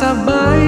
sabay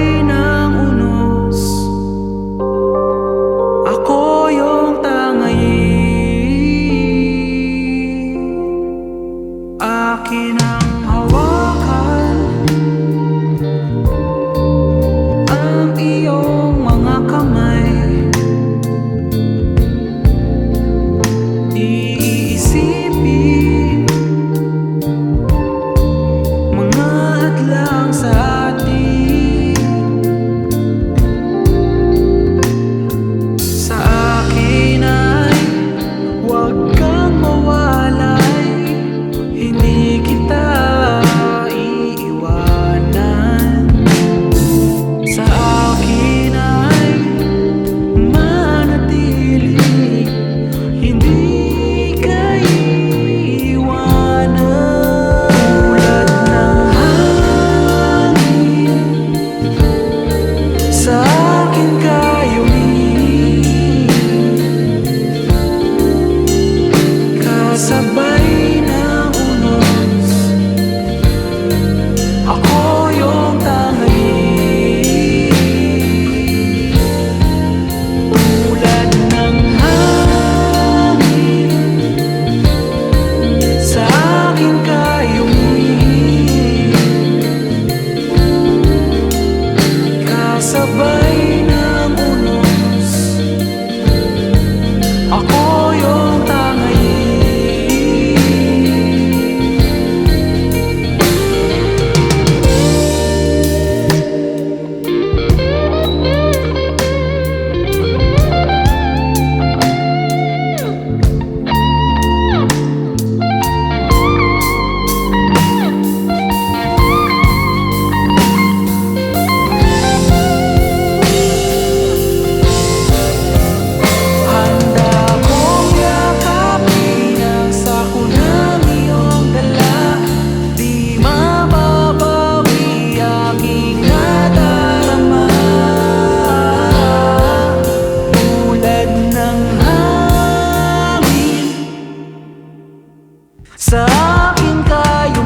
Sa akin kayo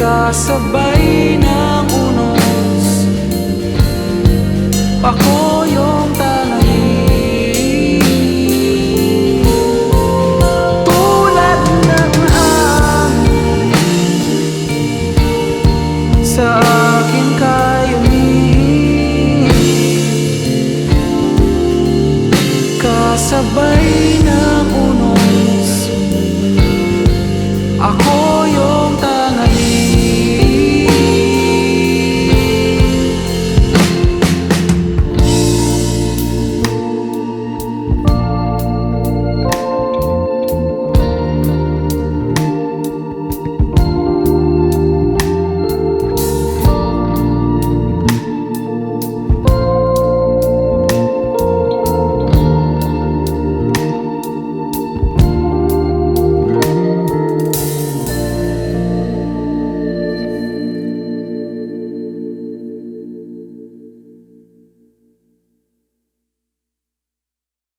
Kasabay ng unos. Ako sabay na unos Ako